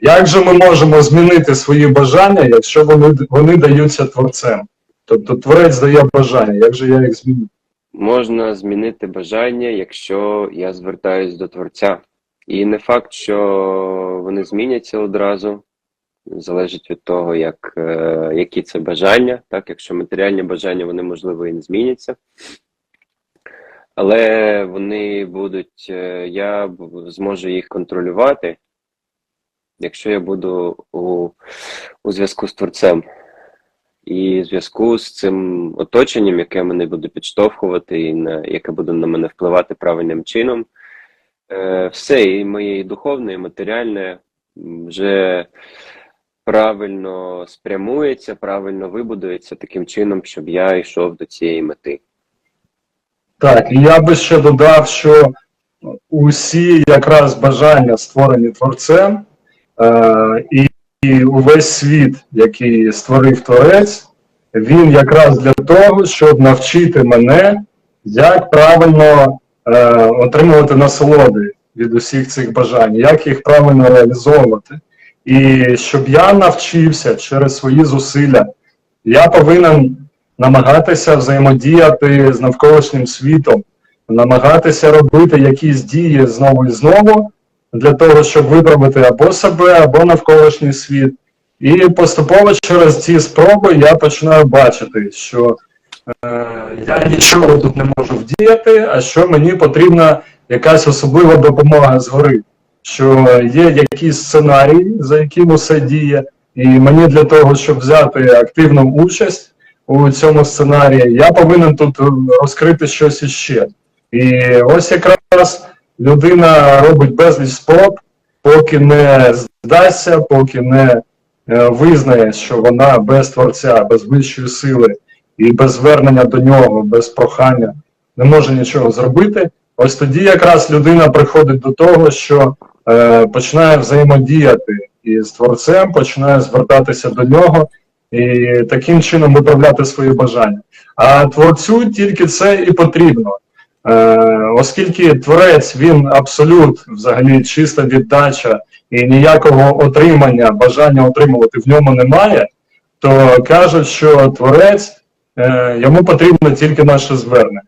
Як же ми можемо змінити свої бажання, якщо вони, вони даються творцем? Тобто творець дає бажання, як же я їх зміню? Можна змінити бажання, якщо я звертаюсь до Творця. І не факт, що вони зміняться одразу. Залежить від того, як, е, які це бажання. Так, якщо матеріальні бажання, вони можливо і не зміняться. Але вони будуть, е, я зможу їх контролювати, якщо я буду у, у зв'язку з Творцем. І в зв'язку з цим оточенням, яке мене буде підштовхувати, і на яке буде на мене впливати правильним чином, е, все, і моє і духовне, і матеріальне вже правильно спрямується, правильно вибудується таким чином, щоб я йшов до цієї мети. Так, я би ще додав, що усі якраз бажання створені творцем, і, і увесь світ, який створив творець, він якраз для того, щоб навчити мене, як правильно е, отримувати насолоди від усіх цих бажань, як їх правильно реалізовувати. І щоб я навчився через свої зусилля, я повинен намагатися взаємодіяти з навколишнім світом, намагатися робити якісь дії знову і знову для того, щоб виправити або себе, або навколишній світ. І поступово через ці спроби я починаю бачити, що е, я нічого тут не можу вдіяти, а що мені потрібна якась особлива допомога згори. Що є якийсь сценарій, за яким усе діє, і мені для того, щоб взяти активну участь у цьому сценарії, я повинен тут розкрити щось іще. І ось якраз людина робить безліч спроб, поки не здасться, поки не е, визнає, що вона без творця, без вищої сили і без звернення до нього, без прохання не може нічого зробити. Ось тоді якраз людина приходить до того, що е, починає взаємодіяти із творцем, починає звертатися до нього і таким чином виправляти свої бажання. А творцю тільки це і потрібно. Е, оскільки творець він абсолют, взагалі чиста віддача і ніякого отримання, бажання отримувати в ньому немає, то кажуть, що творець е, йому потрібно тільки наше звернення.